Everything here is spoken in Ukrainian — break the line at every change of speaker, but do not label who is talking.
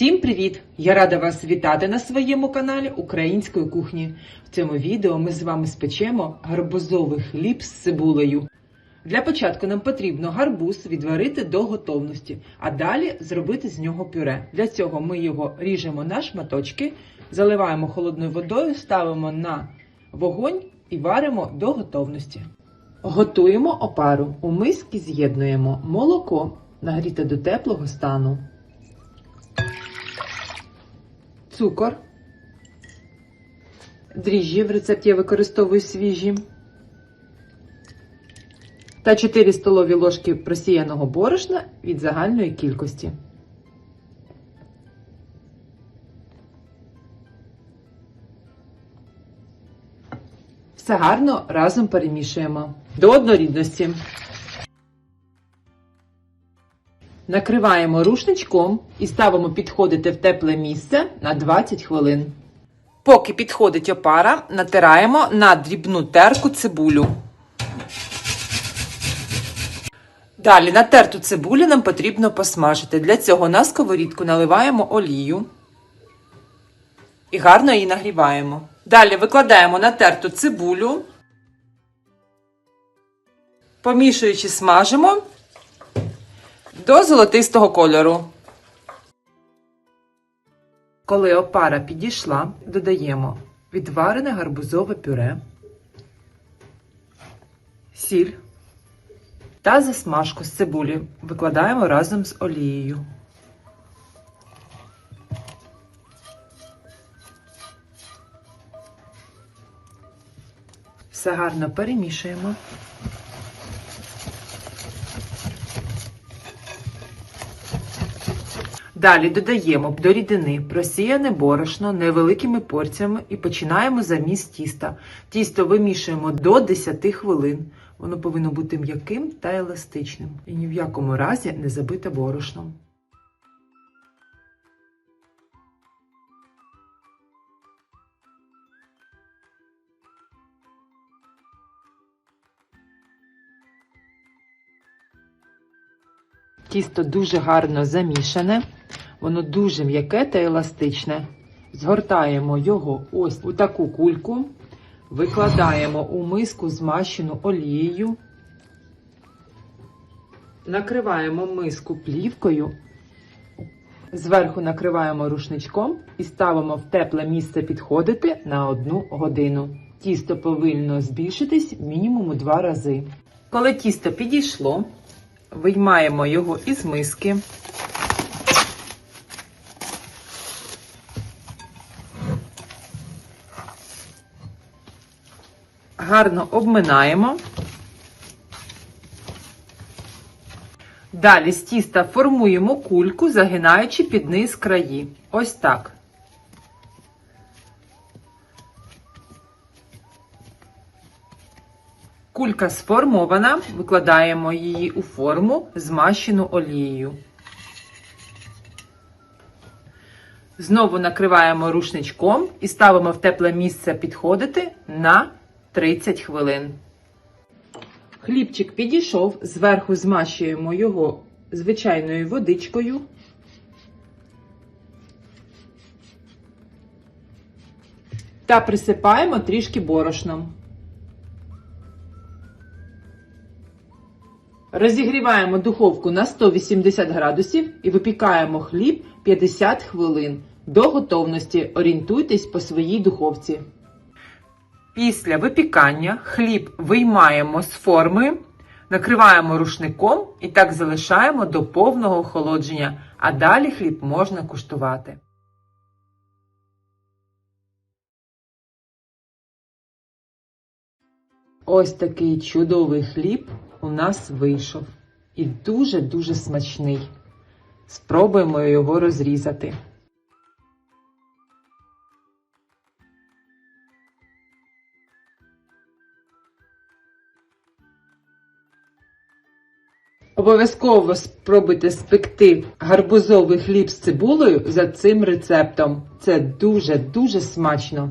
Всім привіт! Я рада вас вітати на своєму каналі Української кухні. В цьому відео ми з вами спечемо гарбузовий хліб з цибулею. Для початку нам потрібно гарбуз відварити до готовності, а далі зробити з нього пюре. Для цього ми його ріжемо на шматочки, заливаємо холодною водою, ставимо на вогонь і варимо до готовності. Готуємо опару. У миски з'єднуємо молоко, нагріте до теплого стану, цукор, дріжджі в рецепті я використовую свіжі та 4 столові ложки просіяного борошна від загальної кількості. Все гарно разом перемішуємо до однорідності. Накриваємо рушничком і ставимо підходити в тепле місце на 20 хвилин. Поки підходить опара, натираємо на дрібну терку цибулю. Далі натерту цибулю нам потрібно посмажити. Для цього на сковорідку наливаємо олію і гарно її нагріваємо. Далі викладаємо натерту цибулю, помішуючи, смажимо до золотистого кольору. Коли опара підійшла, додаємо відварене гарбузове пюре, сіль та засмажку з цибулі викладаємо разом з олією. Все гарно перемішуємо. Далі додаємо до рідини просіяне борошно невеликими порціями і починаємо заміс тіста. Тісто вимішуємо до 10 хвилин. Воно повинно бути м'яким та еластичним і ні в якому разі не забите борошном. Тісто дуже гарно замішане, воно дуже м'яке та еластичне. Згортаємо його ось у таку кульку, викладаємо у миску змащену олією, накриваємо миску плівкою, зверху накриваємо рушничком і ставимо в тепле місце підходити на одну годину. Тісто повинно збільшитись мінімум у два рази. Коли тісто підійшло, виймаємо його із миски. Гарно обминаємо. Далі з тіста формуємо кульку, загинаючи під низ краї. Ось так. Кулька сформована, викладаємо її у форму, змащену олією. Знову накриваємо рушничком і ставимо в тепле місце підходити на 30 хвилин. Хлібчик підійшов, зверху змащуємо його звичайною водичкою. Та присипаємо трішки борошном. Розігріваємо духовку на 180 градусів і випікаємо хліб 50 хвилин. До готовності орієнтуйтесь по своїй духовці. Після випікання хліб виймаємо з форми, накриваємо рушником і так залишаємо до повного охолодження, а далі хліб можна куштувати. Ось такий чудовий хліб у нас вийшов. І дуже-дуже смачний. Спробуємо його розрізати. Обов'язково спробуйте спекти гарбузовий хліб з цибулею за цим рецептом. Це дуже-дуже смачно.